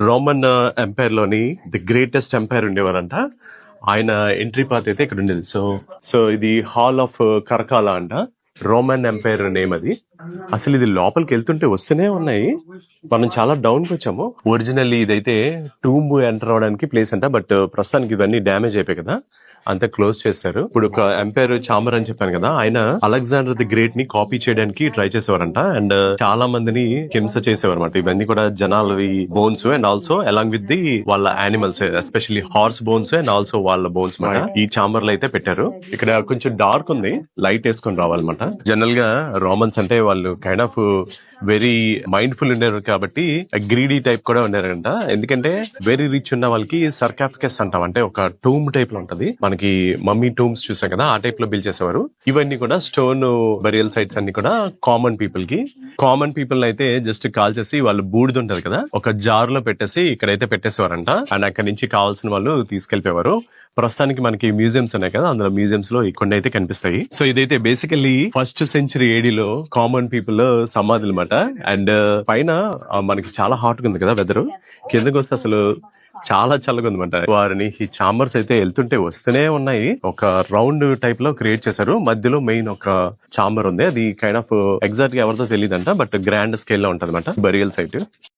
Roman ఎంపైర్లోని the greatest empire ఉండేవారంట. ఆయన ఎంట్రీ పాత్ అయితే ఇక్కడ ఉండేది సో సో ఇది హాల్ ఆఫ్ కరకాల అంట. రోమన్ ఎంపైర్ నేమ్ అది. అసలు ఇది లోపలికి వెళ్తుంటే వస్తూనే ఉన్నాయి. మనం చాలా డౌన్కి వచ్చాము. ఒరిజినల్లీ ఇదైతే టూంబ్ ఎంటర్ అవడానికి ప్లేస్ అంట. బట్ ప్రస్తుతానికి ఇవన్నీ డ్యామేజ్ అయిపోయాయి కదా. అంతా క్లోజ్ చేశారు. ఇప్పుడు ఒక ఎంపైర్ చామర్ అని చెప్పాను కదా. ఆయన అలెగ్జాండర్ ది గ్రేట్ని కాపీ చేయడానికి ట్రై చేసేవారంట. అండ్ చాలా మందిని హింస చేసేవారు అనమాట ఇవన్నీ కూడా జనాలవి bones and also along with the వాళ్ళ animals especially horse bones and also వాళ్ళ బోన్స్ మాట ఈ చాంబర్లో అయితే పెట్టారు. ఇక్కడ కొంచెం డార్క్ ఉంది. లైట్ వేసుకొని రావాలన్నమాట. జనరల్గా రోమన్స్ అంటే వాళ్ళు కైండ్ ఆఫ్ వెరీ మైండ్ఫుల్ ఉండేవారు కాబట్టి గ్రీడీ టైప్ కూడా ఉండేవారంట. ఎందుకంటే వెరీ రిచ్ ఉన్న వాళ్ళకి సర్కాఫికస్ అంటాం. అంటే ఒక టూమ్ టైప్లో ఉంటది. మనకి మమ్మీ టూమ్స్ చూసాం కదా ఆ టైప్లో బిల్ చేసేవారు. ఇవన్నీ కూడా స్టోన్ బరియల్ సైట్స్ అన్ని కూడా కామన్ పీపుల్కి. కామన్ పీపుల్ అయితే జస్ట్ కాల్ చేసి వాళ్ళు బూడిద ఉంటారు కదా ఒక జార్లో పెట్టేసి ఇక్కడైతే పెట్టేసేవారంట. అండ్ అక్కడ నుంచి కావాల్సిన వాళ్ళు తీసుకెళ్ళిపోయేవారు ప్రస్తుతానికి మనకి మ్యూజియంస్ ఉన్నాయి కదా అందులో మ్యూజియంస్లో ఈ కొన్ని అయితే కనిపిస్తాయి. సో ఇదైతే బేసికల్లీ ఫస్ట్ సెంచరీ ఏడీలో కామన్ పీపుల్ సమాధులు అనమాట అండ్ పైన మనకి చాలా హాట్ ఉంది కదా వెదర్ కిందకి వస్తే అసలు చాలా చల్లగా ఉందన్నమాట వారిని ఈ చాంబర్స్ అయితే వెళ్తుంటే వస్తూనే ఉన్నాయి. ఒక రౌండ్ టైప్లో క్రియేట్ చేశారు. మధ్యలో మెయిన్ ఒక చాంబర్ ఉంది. అది కైండ్ ఆఫ్ ఎగ్జాక్ట్గా ఎవరితో తెలియదంట బట్ గ్రాండ్ స్కేల్లో ఉంటది అనమాట బరియల్ సైట్